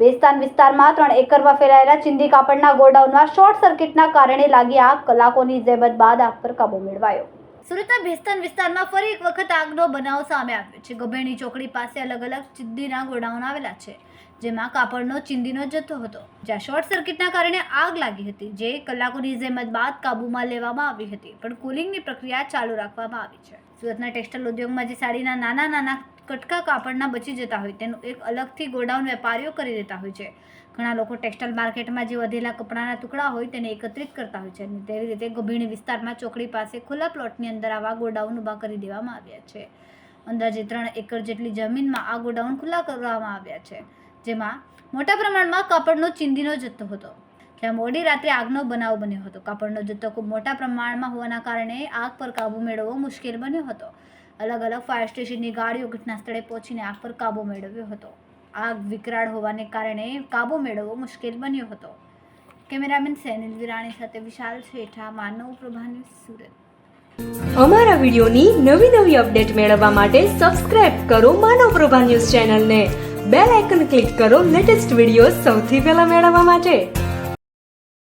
વેસ્તાન વિસ્તારમાં ત્રણ એકરમાં ફેલાયેલા ચિંદી કાપડના ગોડાઉનમાં શોર્ટ સર્કિટના કારણે લાગી આગ. કલાકોની જહેમત બાદ આગ પર કાબુ મેળવાયો. સુરતના ભેસ્તાન વિસ્તારમાં ફરી એક વખત આગનો બનાવ સામે આવ્યો છે. ગભેણી ચોકડી પાસે અલગ અલગ ચિંદીના ગોડાઉન આવેલા છે, જેમાં કાપડનો ચિંદીનો જથ્થો હતો. જ્યાં શોર્ટ સર્કિટના કારણે આગ લાગી હતી, જે કલાકોની જહેમત બાદ કાબૂમાં લેવામાં આવી હતી, પણ કુલિંગની પ્રક્રિયા ચાલુ રાખવામાં આવી છે. સુરતના ટેક્સટાઇલ ઉદ્યોગમાં જે સાડીના નાના નાના કટકા કાપડના બચી જતા હોય, તેનું એક અલગથી ગોડાઉન વેપારીઓ કરી દેતા હોય છે. ઘણા લોકો ટેક્સટાઇલ માર્કેટમાં જે વધેલા કપડાના ટુકડા હોય તેને એકત્રિત કરતા હોય છે અને તેવી રીતે ગભીણી વિસ્તારમાં ચોકડી પાસે ખુલ્લા પ્લોટની અંદર આવા ગોડાઉન ઊભા કરી દેવામાં આવ્યા છે. અંદાજે ત્રણ એકર જેટલી જમીનમાં આ ગોડાઉન ખુલ્લા કરવામાં આવ્યા છે, જેમાં મોટા પ્રમાણમાં કાપડનો ચિંદીનો જથ્થો હતો. જ્યાં મોડી રાત્રે આગનો બનાવ બન્યો હતો. કાપડનો જથ્થો ખૂબ મોટા પ્રમાણમાં હોવાના કારણે આગ પર કાબૂ મેળવવો મુશ્કેલ બન્યો હતો. અલગ અલગ ફાયર સ્ટેશનની ગાડીઓ ઘટના સ્થળે પહોંચીને આગ પર કાબૂ મેળવ્યો હતો. આગ વિકરાળ હોવાને કારણે કાબૂ મેળવવો મુશ્કેલ બન્યો હતો. કેમેરામેન સેનિલ વિરાણી સાથે વિશાલ શેઠા, માનવ પ્રભાની સુરત. અમારા વિડીયોની નવી નવી અપડેટ મેળવવા માટે સબસ્ક્રાઇબ કરો માનવ પ્રભા ન્યૂઝ ચેનલને. બેલ આઇકન ક્લિક કરો લેટેસ્ટ વીડિયો સૌથી પહેલા મેળવવા માટે.